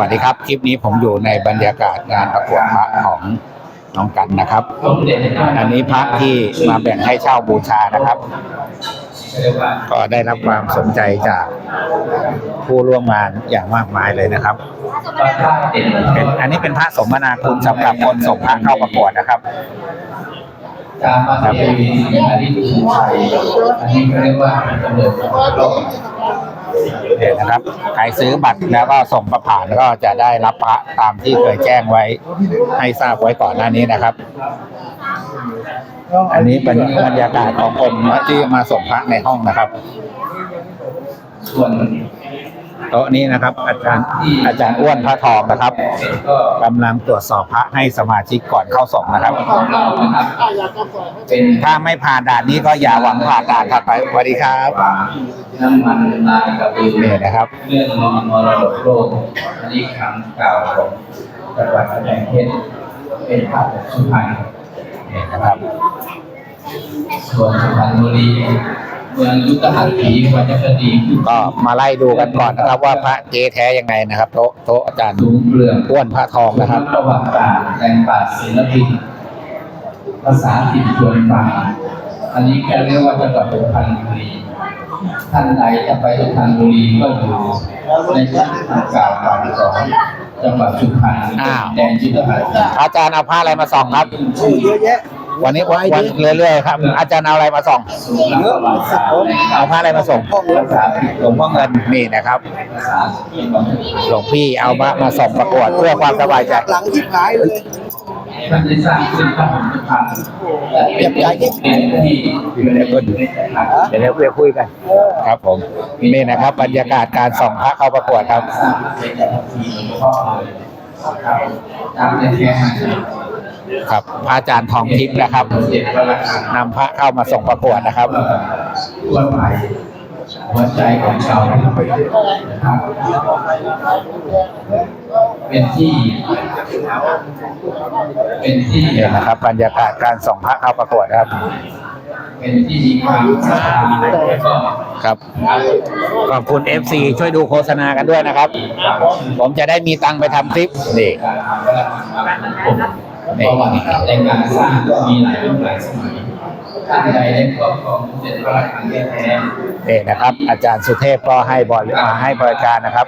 สวัสดีครับ คลิปนี้ผมอยู่ในบรรยากาศงานประกวดพระของน้องกันนะครับ อันนี้พระที่มาแบ่งให้เช่าบูชานะครับ ก็ได้รับความสนใจจากผู้ร่วมงานอย่างมากมายเลยนะครับเป็นอันนี้เป็นพระสมนาคุณสำหรับคนส่งพระเข้าประกวดนะครับตามมาเทวีอันนี้ดูชัยอันนี้ก็เรียกว่าสมเด็จพระโลกเนี่ยนะครับ ใครซื้อบัตรแล้วก็ส่งประผ่านก็จะได้รับพระตามที่เคยแจ้งไว้ ให้ทราบไว้ก่อนหน้านี้นะครับ อันนี้เป็นบรรยากาศของคนที่มาส่งพระในห้องนะครับ ส่วน โต๊ะนี้นะครับ อาจารย์อาจารย์อ้วนพระทองนะครับกำลังตรวจสอบพระให้สมาชิกก่อนเข้าส่งนะครับเป็นถ้าไม่ผ่านด่านนี้ก็อย่าหวังผ่านด่านถัดไปสวัสดีครับน้ำมันลายกระบือนี่นะครับ เรื่องมมรดกโลกอันนี้คำกล่าวของจังหวัดกำแพงเพชรเป็นภาพของสุพรรณนี่นะครับ ส่วนสุพรรณบุรี เมืองยุทธหัตถีมันจคดีก็มาไล่ดูกันก่อนนะครับ ว่าพระเก๊แท้ยังไงนะครับโต๊ะโต๊ะอาจารย์สูงเปลืองอ้วนพระทองนะครับประวัติศาสตร์แรงปราชญ์ศิลปินภาษาถิ่นชวนฟังอันนี้ก็เรียกว่าจังหวัดสุพรรณบุรีท่านใดจะไปพรรณบุรีก็อยู่ในชั้นกล่าวก่อนของจังหวัดสุพรรณแดนยุทธหัตถีอาจารย์เอาผ้าอะไรมาส่องครับเยอะแยะ วันนี้วันวันเรื่อยๆครับ อาจารย์เอาอะไรมาส่องสูงและประวัติศาสตร์แรงเอาผ้าอะไรมาส่งภาษาถิ่นหลวงพ่อเงินนี่นะครับภาษาถิ่นของหลวงพี่เอามามาส่งประกวดเพื่อความสบายใจหลังที่หายเลยท่านได้สร้างขึ้นพระพุทธพันธ์และเป็นเป็นที่อยู่ในบนในจังหวัดเดี๋ยวเราคุยกัน ครับผมนี่นะครับ บรรยากาศการส่องพระเข้าประกวดครับสร้างเป็นแต่ละทีหลวงพ่อเลยครับตามในแท้ ครับพระอาจารย์ทองทิพย์นะครับเจ็ดประหลัดนำพระเข้ามาส่งประกวดนะครับทั่วไปหัวใจของชาวนะครับเป็นที่ เป็นที่นี่นะครับ บรรยากาศการส่งพระเข้าประกวดครับเป็นที่มีความศรัทธาแล้วก็ครับขอบคุณ FC ช่วยดูโฆษณากันด้วยนะครับ ผมจะได้มีตังค์ไปทำคลิปนี่ ประวัติในการสร้างก็มีหลายรุ่นหลายสมัยท่านใดได้ครอบครองเจ็ดพระราชาแท้นี่นะครับ อาจารย์สุเทพก็ให้บริมาให้บริการนะครับ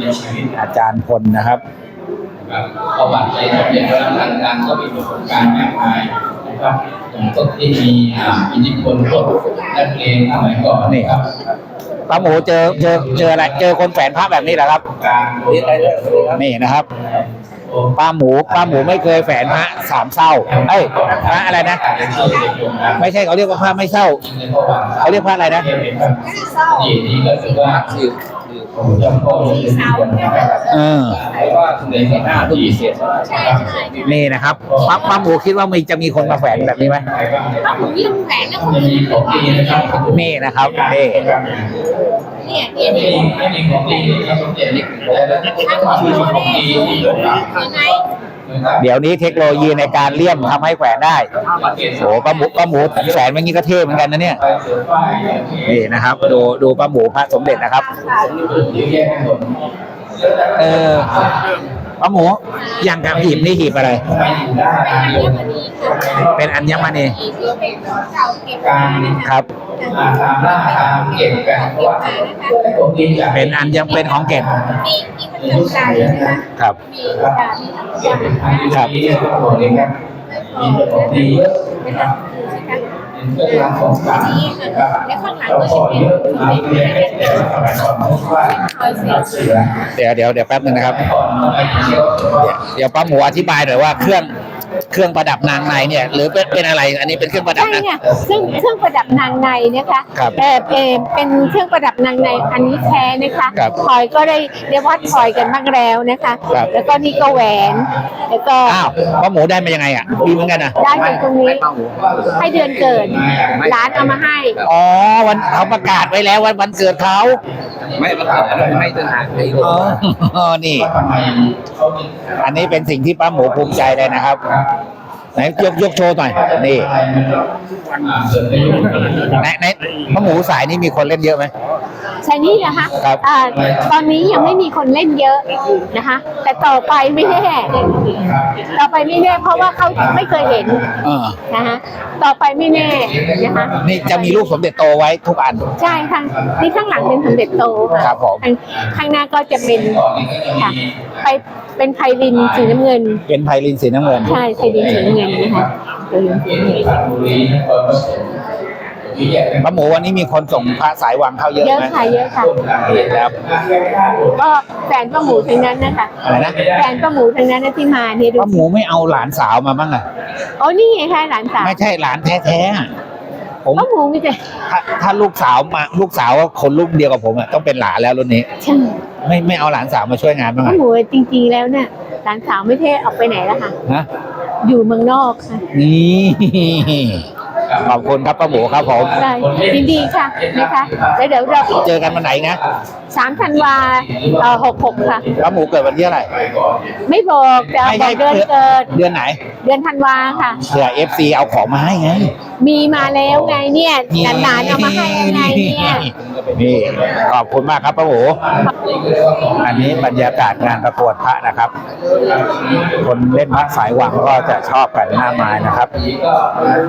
ในชีวิตอาจารย์พลนะครับประวัติในสมเด็จพระราชาก็มีประสบการณ์มากมายนะครับอย่างต้นที่มีอ่าอิทธิพลพวกนักเลงสมัยก่อนนี่ครับป้าหมูเจอเจอเจออะไรเจอคนแฝนพระแบบนี้เหรอครับการนี่ได้เลยนี่นะครับ ป้าหมูป้าหมูไม่เคยแฝนพระสามเศร้าเอ้ยพระอะไรนะ ไม่ใช่เขาเรียกว่าพระไม่เศร้าเขาเรียกพระอะไรนะนี่นี่ก็ถือว่าคือคือจำพ่อเป็นที่นะครับเออเพราะว่าในหน้าที่เสียสละนะครับนี่นะครับป้าป้าหมูคิดว่ามีจะมีคนมาแฝนแบบนี้ไหมถ้าผมยิ่งแผนแล้วผมจะมีของดีนะครับนี่นะครับนี่ เนี่ยเนี่ยไม่เนี่ยมีไม่มีของดีครับสมเด็จนนี่แต่ละท่านก็มีของดีที่อยู่นะยังไงเดี๋ยวนี้เทคโนโลยีในการเลี่ยมทำให้แขวนได้โอ้ป้าหมูป้าหมูแฝนเมื่อกี้ก็เท่เหมือนกันนะเนี่ยนี่นะครับ ดูดูป้าหมูพระสมเด็จนะครับ เออป้าหมูอย่างกับหีบนี่หีบอะไร เป็นอัญมณีเป็นอัญมณีครับ อ่าตามล่าตามเก็บกันเพราะว่าของดีอย่างเป็นอันยังเป็นของเก็บมีมีพระจันทร์ใช่ไหมครับมีการมีเก็บเป็นอันดีที่ทุกคนเลยครับมีของดีเยอะนะครับเป็นเครื่องรางของขลังนะครับและข้างหลังเราก็ขจะอเป็นเยอะมาเรียนแต่สมัยก่อนเพราะว่าเสือเดี๋ยวเดี๋ยวเดี๋ยวแป๊บนึงนะครับก่อนไปเที่ยวเดี๋ยวเดี๋ยวป้าหมูอธิบายหน่อยว่าเครื่อง เครื่องประดับนางในเนี่ย หรือเป็นเป็นอะไรอันนี้เป็นเครื่องประดับใช่นะ ค่ะซึ่งเครื่องประดับนางในนะคะครับเออเออเป็นเครื่องประดับนางในอันนี้แท้นะคะครับพลอยก็ได้เรียกว่าพลอยกันบ้างแล้วนะคะ ครับ แล้วก็นี่ก็แหวน แล้วก็อ้าวป้าหมูได้มายังไงอะมีเหมือนกันนะได้จากตรงนี้ให้เดือนเกิดร้านเอามาให้ อ๋อวันเขาประกาศไว้แล้ววันวันเกิดเขา ไม่ประกาศไม่ต่างหากไอ้อ๋ออ๋อนี่ อันนี้เป็นสิ่งที่ป้าหมูภูมิใจเลยนะครับไหนยกยกโชว์หน่อยนี่ในในป้าหมูสายนี่มีคนเล่นเยอะไหม ชายนี่นะคะครับอ่าตอนนี้ยังไม่มีคนเล่นเยอะนะคะ แต่ต่อไปไม่แน่ต่อไปไม่แน่เพราะว่าเขาไม่เคยเห็นเออนะคะต่อไปไม่แน่นะคะ นี่จะมีรูปสมเด็จโตไว้ทุกอัน ใช่ค่ะนี่ข้างหลังเป็นสมเด็จโตค่ะครับผม ข้างข้างหน้าก็จะเป็นค่ะไปเป็นไพลินสีน้ำเงิน เป็นไพลินสีน้ำเงิน ใช่ไพลินสีน้ำเงินนะคะไพลินสีน้ำเงิน พระหมูวันนี้มีคนส่งพระสายวังเข้าเยอะเยอะไหมค่ะเยอะค่ะครับก็แฟนป้าหมูทั้งนั้นนะคะอะไรนะแฟนป้าหมูทั้งนั้นนะที่มาเนี่ยดูพระหมูไม่เอาหลานสาวมาบ้างอะโอ้นี่ไงคะหลานสาวไม่ใช่หลานแท้ๆอะผมป้าหมูมีแต่ถ้าถ้าลูกสาวมาลูกสาวคนลูกเดียวกับผมอะต้องเป็นหลานแล้วรุ่นนี้ใช่ไม่ไม่เอาหลานสาวมาช่วยงานบ้างป้าอะหมูจริงๆแล้วเนี่ยหลานสาวไม่ได้ออกไปไหนแล้วค่ะนะอยู่เมืองนอกค่ะนี่ ขอบคุณครับป้าหมูครับผมได้ยินดีค่ะนะคะแล้วเดี๋ยวเราเจอกันวันไหนนะสามธันวาเอ่อหกหกค่ะป้าหมูเกิดวันที่อะไร ไม่บอกแต่ไม่บใช่อกเดือนเกิด เดือนไหน เดือนธันวาค่ะเผื่อเอฟซีเอาของมาให้ไงมีมาแล้วไงเนี่ยหลานๆเอามาให้ยังไงเนี่ย นี่ขอบคุณมากครับป้าหมูอันนี้บรรยากาศงานประกวดพระนะครับ คนเล่นพระสายหวังก็จะชอบกันหน้าไม้นะครับ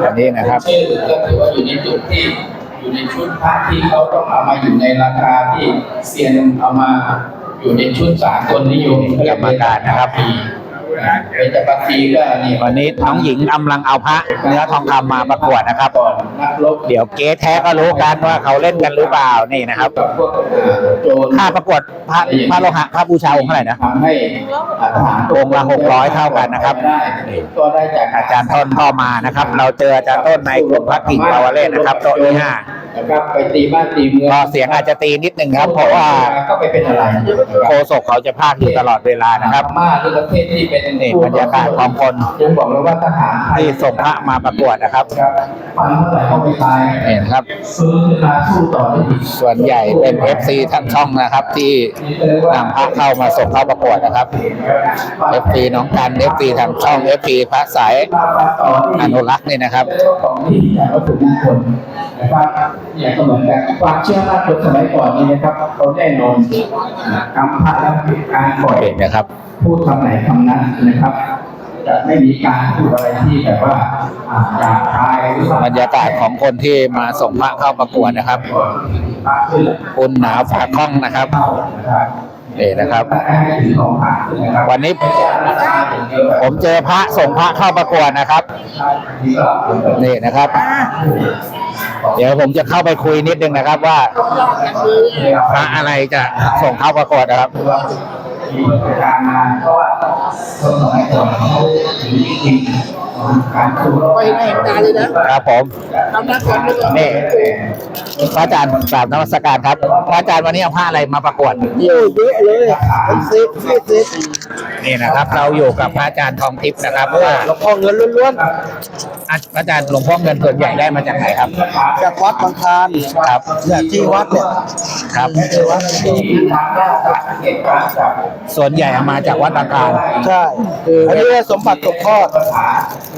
อันนี้นะครับชื่อก็ถือว่าอยู่ในจุดที่อยู่ในชุดพระที่เขาต้องเอามาอยู่ในราคาที่เซียนเอามาอยู่ในชุดสากลนิยมกรรมการนะครับ เป็นจักรพีก็นี่วันนี้น้องหญิงกำลังเอาพระเนื้อทองคำมาประกวดนะครับก่อนนักรบเดี๋ยวเก๊แท้ก็รู้กันว่าเขาเล่นกันหรือเปล่านี่นะครับกับพวกโจรค่าประกวดพระพระโลหะพระบูชาองค์เท่าไหร่นะทำให้ทหารองค์ละ600เท่ากันนะครับได้ก็ได้จากอาจารย์ต้นก็มานะครับ เราเจออาจารย์ต้นในกลุ่มพระกิ่งปาวเล่นะครับโต๊ะที่ห้า นะครับไปตีบ้านตีเมืองก็เสียงอาจจะตีนิดหนึ่งครับ เพราะว่าก็ไปเป็นอะไรโคศกเขาจะพากย์อยู่ตลอดเวลานะครับพม่าที่ประเทศที่เป็นนี่บรรยากาศของคนยังบอกเลยว่าทหารไทยที่ส่งพระมาประกวดนะครับครับฟันเมื่อไหร่ก็ไม่ตายนี่นะครับฟื้นขึ้นมาสู้ต่อได้อีกส่วนใหญ่เป็น FC ทั้งช่องนะครับ ที่นำพระเข้ามาส่งเข้าประกวดนะครับ FC น้องกัน FC ทางช่อง FC พระสายอนุรักษ์นี่นะครับของที่อย่างวัตถุมงคลนะครับ เนี่ยก็เหมือนกันความเชื่อมั่นคนสมัยก่อนนี่นะครับเขาแน่นอนกรรมพัดและการปล่อยเห็นนะครับ พูดคำไหนคำนั้นนะครับจะไม่มีการพูดอะไรที่แบบว่าอ่าหยาบคายหรือว่าบรรยากาศของคนที่มาส่งพระเข้าประกวดนะครับมากขึ้นคุณหนาวฝากคล้องนะครับเข้านะครับนี่นะครับให้ถือของผ่านนะครับ วันนี้ผมเจอพระส่งพระเข้าประกวดนะครับ นี่นะครับ เดี๋ยวผมจะเข้าไปคุยนิดนึงนะครับว่าพระอะไรจะส่งเข้าประกวดนะครับมีการงานเพราะว่าคนสมัยก่อนเขาถือจริงๆการสู้รบ ไปในเหตุการณ์เลยนะครับผมทำหน้าที่ด้วยนี่พระอาจารย์กราบนมัสการครับ พระอาจารย์วันนี้เอาผ้าอะไรมาประกวดโอ้เยอะเลยเป็นเซฟเซฟเซฟนี่นะครับ เราอยู่กับพระอาจารย์ทองทิพย์นะครับว่าหลวงพ่อเงินล้วนอะพระอาจารย์หลวงพ่อเงินส่วนใหญ่ได้มาจากไหนครับๆจากวัดบางคลานครับเนี่ยที่วัดเนี่ยครับที่วัดที่ทางด้านการสังเกตการณ์จากส่วนใหญ่เอามาจากวัดบางคลานใช่อันนี้สมบัติตกทอด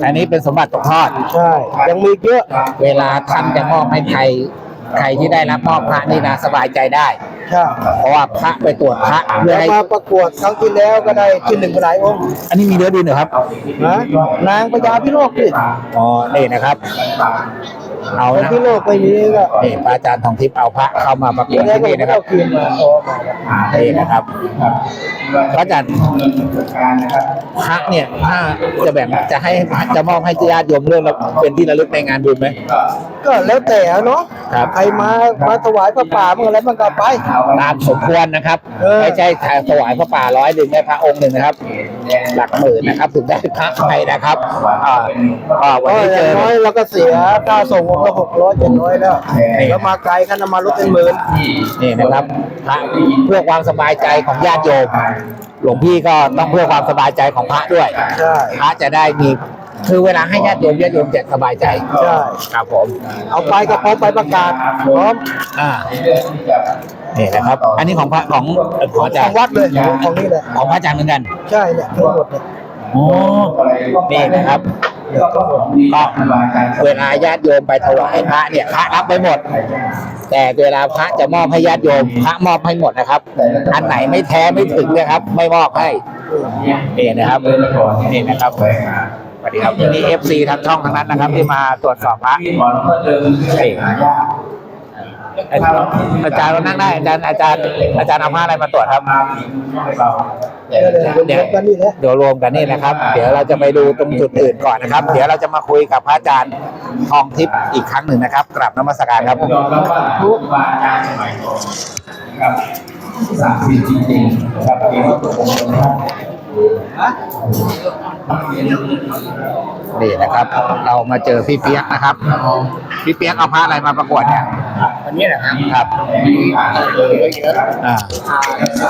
อันนี้เป็นสมบัติตกทอด ใช่ ยังมีเยอะ เวลาท่านจะมอบให้ใคร ใครที่ได้รับมอบพระนี่นะสบายใจได้ ใช่เพราะว่าพระไปตรวจพระเพื่อแล้วให้มาประกวดครั้งที่แล้วก็ได้ที่หนึ่งหลายองค์อันนี้มีเนื้อดินเหรอครับนะนางพญาพิโลกดิอ๋อนี่นะครับ เอาคนนะพิโลกไม่มีก็นี่พระอาจารย์ทองทิพย์เอาพระเข้ามาประกทีวดแรกที่ก็นี่ไม่นะคได้รับคืนมาพอมานี่นะครับ พระอาจารย์การนะครับพระเนี่ยถ้าจะแบ่งจะให้จะมอบให้ญาติโยมเรื่องละเป็นที่ระลึกในงานบุญไหม ก็แล้วแต่เนาะครับ ใครมามาถวายพระป่ามันอะไรมันก็ไป ตามสมควรนะครับ เออ ไม่ใช่ถวายพระป่าร้อยหนึ่งได้พระองค์หนึ่งนะครับ หลักหมื่นนะครับ ถึงได้พระไปนะครับอ่าอ่าวันก็นี้อเจย่างอ น้อยเราก็เสียค่าส่งองค์ละหกร้อยเจ็ดร้อยแล้วแล้วมาไกลกันเอามาลดเป็นหมื่นนี่นะครับพระเพื่อความสบายใจของญาติโยมหลวงพี่ก็ต้องเพื่อความสบายใจของพระด้วยใช่พระจะได้มีคือเวลาให้ญาติโยมญาติโยมจะสบายใจใช่ครับผม เอาไปก็พร้อมไปประกาศพร้อมอ่านี่นะครับ อันนี้ของพระของของอาขจารองย์วัดเลยของนี่แหละของพระอาจารย์เหมือนกัน ใช่เนี่ยทั้งหมดเนี่ยโอ้นี่นะครับ ก็เวลาญาติโยมไปถวายพระเนี่ยพระรับไปหมด แต่เวลาพระจะมอบให้ญาติโยมพระมอบให้หมดนะครับ อันไหนไม่แท้ไม่ถึงนะครับ ไม่มอบให้นี่นะครับนี่นะครับสวัสดีครับนี่เอฟซีทางช่องทั้งนั้นนะครับ ที่มาตรวจสอบพระที่หมอน อาจารย์เรานั่งได้อาจารย์อาจารย์อาจารย์เอาผ้าอะไรมาตรวจครับเราแต่เดี๋ยวเดี๋ยวรวมกันนี่นะครับ เดี๋ยวเราจะไปดูตรงจุดอื่นก่อนนะครับ เดี๋ยวเราจะมาคุยกับพระอาจารย์ทองทิพย์อีกครั้งหนึ่งนะครับกราบนมัสการครับยอมรับว่าทุกบาอาจารย์สมัยก่อนนะครับสามสิบจริงๆครับเองก็ตกลงกันครับ นี่นะครับ เรามาเจอพี่เปียกนะครับ พี่เปียกเอาผ้าอะไรมาประกวดเนี่ยอันนี้แหละครับครับมีผ่านเลยเยอะอ่า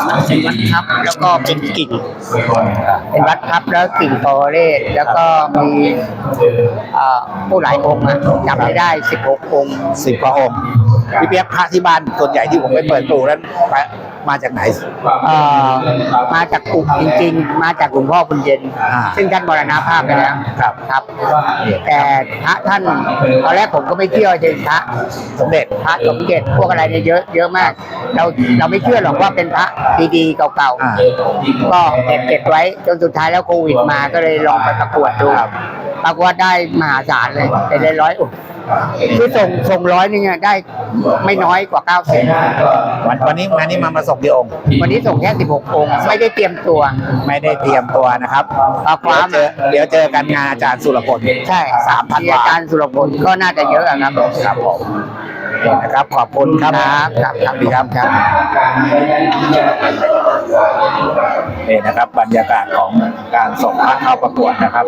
มันเป็นวัดทับแล้วก็เป็นกิ่งบ่อยๆครับเป็นวัดทับแล้วกิ่งโตเรศแล้วก็มีเอ่อผู้หลายองค์อะจำไม่ได้16องค์สิบกว่าองค์พี่เปียกพระที่บ้านส่วนใหญ่ที่ผมไปเปิดตูนั้นไป มาจากไหนเอ่อมาจากกลุ่มจริง ๆ มาจากหลวงพ่อบุญเย็นอ่าซึ่งท่านมรณภาพไปแล้วครับครับ แต่พระท่านตอนแรกผมก็ไม่เชื่อว่าจะเป็นพระสมเด็จพระสมเด็จพวกอะไรเนี่ยเยอะเยอะมาก เราเราไม่เชื่อหรอกว่าเป็นพระดีๆเก่าอ่าๆก็เก็บเก็บไว้จนสุดท้ายแล้วโควิดมาก็เลยลองไปประกวดดูครับ ปรากฏว่าได้มหาศาลเลยเป็นร้อยๆองค์คือส่งส่งร้อยหนึงอะได้ไม่น้อยกว่า90วันวันนี้งานนี้มามาส่งกี่องค์ วันนี้ส่งแค่16องค์ไม่ได้เตรียมตัวไม่ได้เตรียมตัวนะครับเอาคเดี๋ยววามเจอเดี๋ยวเจอกันงานอาจารย์สุรพล ใช่สามพันมีอาจารย์สุรพลก็น่าจะเยอะอะครับ ครับผมนี่นะครับ ขอบคุณครับครับครับดีครับครับ นี่นะครับ บรรยากาศของการส่งพระเข้าประกวดนะครับ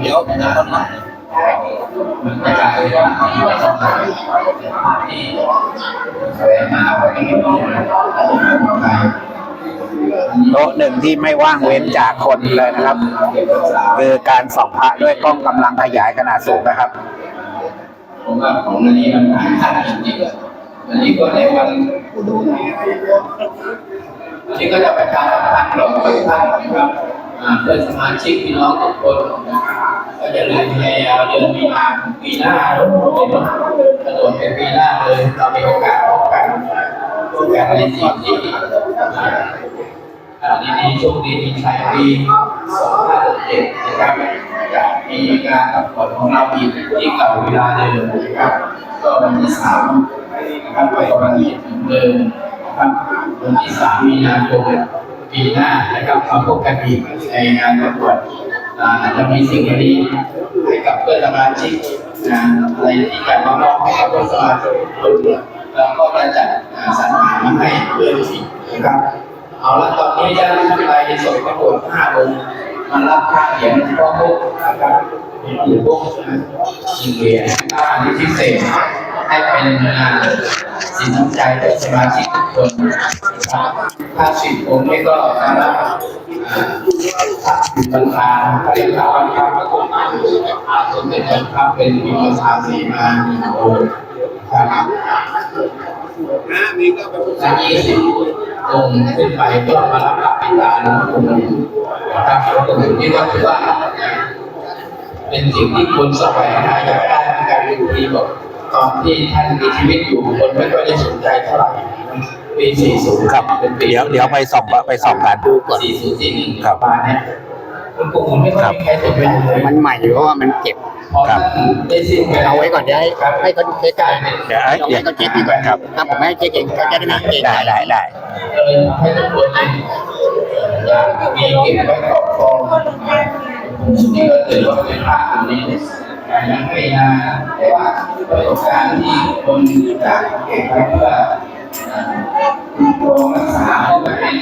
เดี๋ยวนะมันจะกลายเป็นว่าที่ โต๊ะหนึ่งที่ไม่ว่างเว้นจากคนเลยนะครับ คือการส่องพระด้วยกล้องกำลังขยายขนาดสูงนะครับผมว่าของอันนี้มันหายากจริงๆอะอันนี้ก็ในวันอันนี้ก็จะประชาสัมพันธ์เราทุกท่านนะครับเพื่อนสมาชิกพี่น้องทุกคนนะครับก็จะลืมในเดือนมีนาปีหน้าเราเป็นกระโดดเป็นปีหน้าเลยเรามีโอกาสพบกันพบกันในสิ่งที่ อ่าดีๆโชคดีมีชัยปีสองห้าเจ็ดนะครับจะมีการประกวดของเราอีกที่เก่าเวลาเดิมนะครับก็วันที่สามนะครับไปวันที่เหมือนเดิมนะครับวันที่สามมีนาคมปีหน้านะครับมาพบกันอีกในงานประกวดอาอาจจะมีสิ่งดีๆให้กับเพื่อนสมาชิกนะอะไรที่จะมามอบให้กับเพื่อนสมาชิกเราก็จะจัดสรรหามาให้เพื่อนอีกนะครับ เอาละตอนนี้จะท่านใดส่งประกวดห้าองค์มารับค่าเหรียญพ่อพุกนะครับหรือพวกยิงเหรียญค่านิพิเศษให้เป็นงานสินน้ำใจต่อสมาชิกทุกคนครับถ้าสิบองค์นี้ก็สำหรับบัญชาเขาเรียกว่าบัญชาประกวดสมเด็จบัญชาเป็นมีบัญชาสีมาหนึ่งองค์ครับจะยี่สิบ องค์ขึ้นไปก็มารับพระปิตาหนึ่งองค์นะครับตรงนี้ก็ถือว่า เป็นสิ่งที่คนสมัยหาอยากได้ในการอยู่ที่บอกตอนที่ท่านมีชีวิตอยู่คนไม่ค่อยได้สนใจเท่าไหร่ปี40ครับเป็นปีเดี๋ยวเดี๋ยวไปส่องไปส่องกันดูก่อน40 41ครับประมาณเนี้ยคุณปู่ไม่ค่อยมีใครสนใจเลยมันใหม่เพราะว่ามันเก็บ พอท่านได้สิ้นไปเอาไว้ก่อนเดี๋ยวให้ให้เขาดูใกล้ๆเดี๋ยวให้เอาเดี๋ยวให้เขาเช็คดีกว่าครับถ้าผมไม่ให้เช็คเองเขาจะได้ไม่เก่งได้ได้ได้ก็เลยทำให้ทุกคนอยากมีเก็บไว้ครอบครองนี่ก็ถือว่าเป็นภาพอันนี้ยังไม่นานแต่ว่าประสบการณ์ที่คนอยากเก็บไว้เพื่อรองรักษาหรือว่าเป็น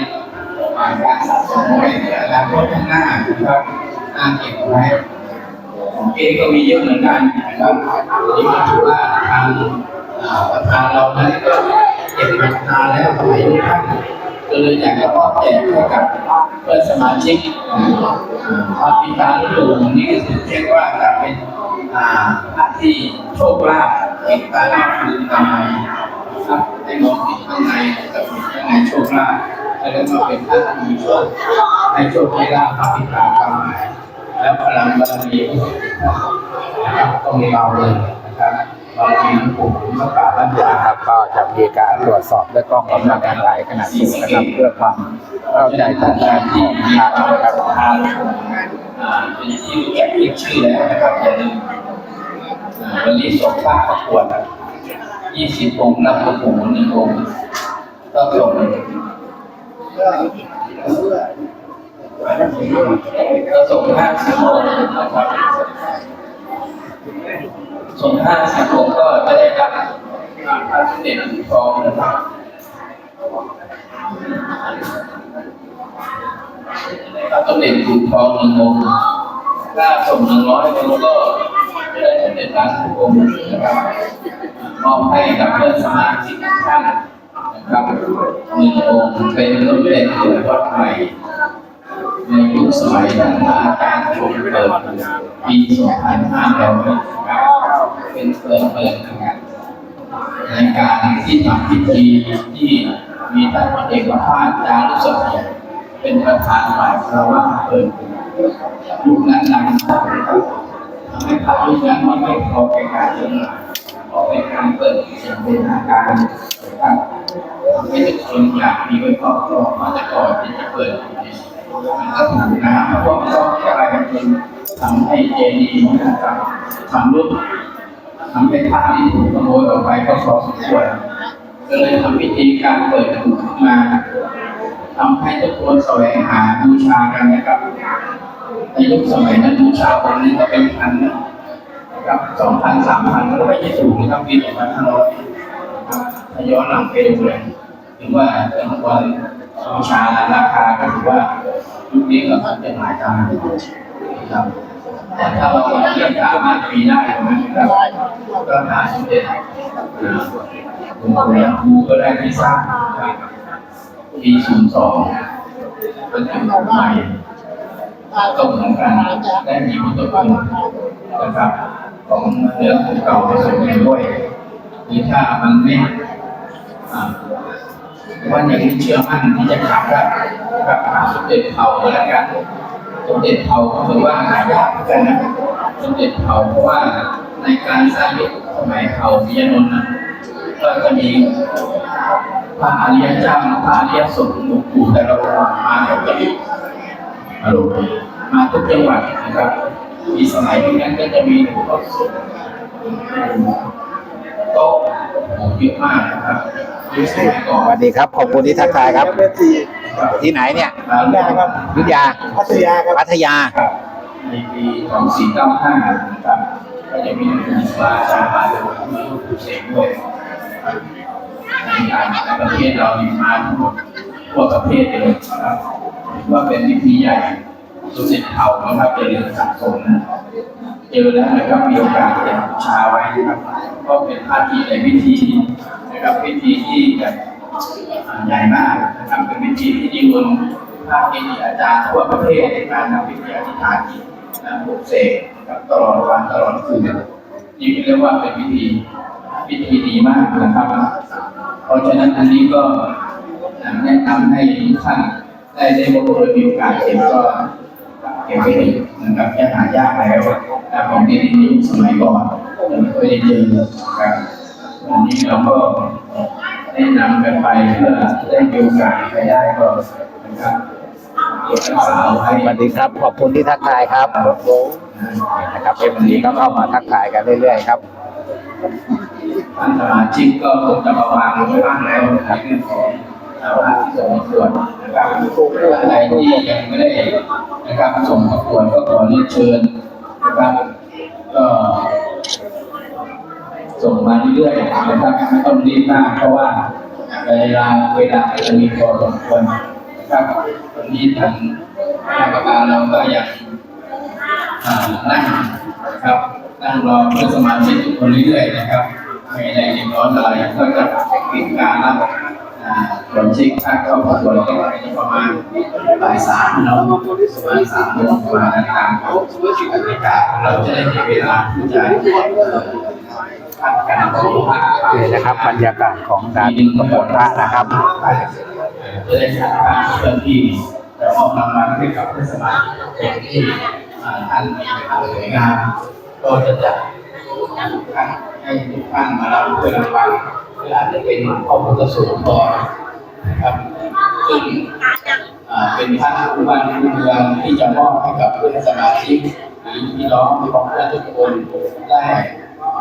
การสะสมไว้ในอนาคตข้างหน้านะครับน่าเก็บไว้ เองก็มีเยอะเหมือนกันนะครับนี่ก็ถือว่าทางประธานเรานั้นก็เก็บมานานแล้วสมัยที่ท่านก็เลยอยากจะมอบแจกให้กับเพื่อนสมาชิกพระพิธาลูกนี่ก็ถือเรียกว่าจะเป็นหน้าที่โชคลาภเอกตาลาภคือทำไมครับในมองที่ข้างในกับข้างในโชคลาภเรียกว่าเป็นท่านที่มีโชคให้โชคให้ลาภติดตามความหมาย แล้วพลังบารมีนะครับต้องมีเราเลยนะครับบารมีหลวงปู่พระป่าบ้านนะครับก็จะมีการตรวจสอบด้วยกล้องกำลังการไหลขนาดสูงนะครับเพื่อความเข้าใจตรงกันของพระนะครับทางอ่าเป็นที่รู้จักเรียกชื่อแล้วนะครับอย่าลืมอ่าวันนี้ส่งภาพประกวด20องค์รับประกวดหนึ่งองค์ก็ส่งก็ ส่งห้าสิบองค์นะครับส่งห้าสิบองค์ก็จะได้รับพระเด็จหลวงทองนะครับถ้าสมเด็จถูกทองหนึ่งองค์ถ้าส่งหนึ่งร้อยองค์ก็จะได้สมเด็จล้านทุกองค์นะครับมอบให้กับเพื่อนสมาชิกท่านนะครับหนึ่งองค์เป็นสมเด็จหลวงพ่อใหม่ ในยุคสมัยท่านอาจารย์ชมเปิดปี2500เป็นเปิดเปิดนะครับในการที่ทำพิธีที่มีท่านพลเอกภาสจารุสถิตเป็นประธานฝ่ายพระว่าเปิดยุคนั้นดังทำให้พระยุคนั้นไม่พอแก่การเจริญพอเป็นการเปิดอย่างเป็นทางการนะครับทำให้ทุกคนอยากมีไว้ครอบครองมาแต่ก่อนที่จะเปิดมันก็ถูก นะครับเพราะว่าต้องอะไรกันเป็นทำให้เจดีย์นะครับทำรูปทำให้พระที่ถูกขโมยออกไปก็พอสมควรก็เลยทำพิธีการเปิดถูกขึ้นมาทำให้ทุกคนแสวงหาบูชากันนะครับในยุคสมัยนั้นบูชาองค์นึงก็เป็นพันนะครับสองพันสามพันก็ไม่ใช่ถูกนะครับปีสองพันห้าร้อยถ้าย้อนหลังไปดูเลยถือว่าเป็นวันบูชาราคาก็ถือว่า ยุคนี้ก็เป็นหลายตังนะครับแต่ถ้าเราเรียนสามารถปีได้นะครับก็หาสมเด็จหลวงปู่ครูก็ได้ที่สร้างปีศูนย์สองเป็นจุดใหม่ก็เหมือนกันได้มีพุทธคุณนะครับของเรื่องเก่าผสมกันด้วยหรือถ้ามันไม่ วันนี้เชื่อมั่นที่จะขับได้นะครับสมเด็จเผาแล้วกันสมเด็จเผาก็ถือว่าหายากเหมือนกันนะสมเด็จเผาเพราะว่าในการสร้างยุคสมัยเผาพิยนนท์นะก็จะมีพระอริยเจ้าพระอริยสงฆ์หลวงปู่แต่ละองค์มาทุกจังหวัดฮัลโหลมาทุกจังหวัดนะครับมีสมัยที่นั้นก็จะมีหลวงพ่อสดโต๊ะเยอะมากนะครับ สมัยก่อสนวัสดีครับ ขอบคุณที่ทักทายครับ ที่ไหนเนี่ยครับยุทธยาพัทยาครับพัทยาครับในปี2495นะครับก็จะมีหนังสือว่าชาบาจะมีรูปเสกด้วยในการในประเทศเรามีมาทั้งหมดทั่วประเทศเลยนะครับถือว่าเป็นพิธีใหญ่สุดเด็จเผานะครับจะเรียนสะสมนะเจอแล้วนะครับมีโอกาสจะบูชาไว้นะครับ ก็เป็นภาธีในพิธีนะครับพิธีที่ใหญ่มากนะครับเป็นพิธีที่นิมนต์พระเกจิอาจารย์ทั่วประเทศในการทำพิธีอธิษฐานจิตนะปลุกเสกนะครับตลอดวันตลอดคืนนี่เรียกว่าเป็นพิธีพิธีดีมากนะครับ เพราะฉะนั้นอันนี้ก็แนะนำให้ทุกท่านได้ได้บริมีโอกาสเก็บก็เก็บไว้ดีนะครับจะหายากแล้วแต่ของดีในยุคสมัยก่อน ไม่เคยได้เจอนะครับวันนี้เราก็แนะนำกันไปเพื่อได้มีโอกาสไปได้ก็นะครับเก็บรักษาเอาไว้สวัสดีครับขอบคุณที่ทักทายครับนี่นะครับเอฟซีก็เข้ามาทักทายกันเรื่อยๆครับท่านสมาชิกก็คงจะมาวางลงไปบ้างแล้วในเรื่องของสาระที่ส่งประกวดนะครับท่านใดที่ยังไม่ได้นะครับส่งประกวดก็ขอเรียนเชิญนะครับก็ ส่งมาเรื่อยๆนะครับไม่ต้องรีบมากเพราะว่าเวลาเวลาจะมีพอสมควรนะครับวันนี้ทางคณะกรรมการเราก็ยังอ่านั่งนะครับนั่งรอเพื่อสมาชิกทุกคนเรื่อยๆนะครับไม่ได้เรียบร้อนอะไรก็จะปิดการรับอ่าผลช็คค่าเข้าประกวดก็ประมาณบ่ายสามเนาะประมาณสามโมงประมาณนั้นตามเขาบรรยากาศเราจะได้มีเวลาที่จะ นี่นะครับบรรยากาศของการประกวดพระนะครับทจะได้จัดการเจ้าที่และมอบรางวัลให้กับเทศบาลเป็นที่อ่าท่านสวยงามก็จะจัดให้ทุกท่านมารับเพื่อรางวัลหรืออาจะเป็นข้อพุทธสูตรก่อนะครับซึ่งเป็นท่านผู้ว่าราชการที่จะมอบให้กับเพื่อนสมาชิกหรือพี่น้องที่ของเพื่อนทุกคนได้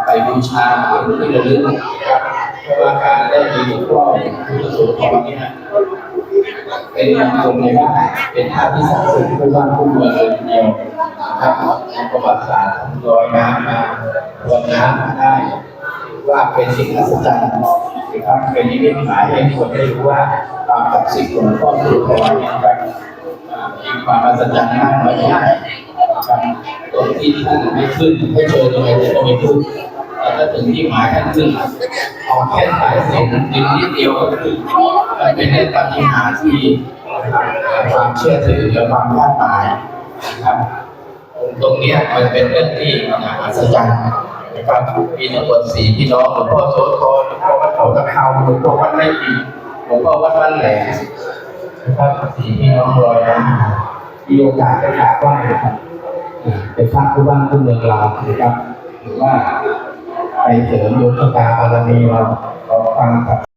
ไปบูชาเป็นที่ระลึกนะครับเพราะว่าการได้มีหลวงพ่อพุทธโสธรเนี่ยเป็นมงคลในบ้านเป็นภาที่ศักดิ์สิทธิ์ผู้บ้านผู้เมืองเลยทีเดียวนะครับในประวัติศาสตร์ลอยน้ำมาลอยน้ำมาได้ว่าเป็นสิ่งอัศจรรย์นะครับเป็นนิมิตหมายให้คนได้รู้ว่าความศักดิ์สิทธิ์ของพ่อสุโธเนี่ยนะครับมีความอัศจรรย์มากน้อยแค่ไหนะครับตรงที่ท่านไม่ขึ้นให้เชิญยังไงท่านก็ไม่ขึ้น แต่ถ้าถึงที่หมายท่านขึ้นเอาแค่สายเส้นดินนิดเดียวก็ขึ้นมันเป็นเรื่องปฏิหารที่ความเชื่อถือและความคาดหมายนะครับตรงนี้มันเป็นเรื่องที่น่าอัศจรรย์นะครับมีทั้งหมดสี่พี่น้องหลวงพ่อโสธรหลวงพ่อวัดเขาตะเขาหลวงพ่อวัดไร่อินหลวงพ่อวัดบ้านแหลมนะครับสี่พี่น้องลอยนะมีโอกาสได้กราบไหว้นะครับเป็นพระผู้บ้านผู้เมืองเรานะครับหรือว่า เสริมดวงชะตาบารมีเราขอฟังกับ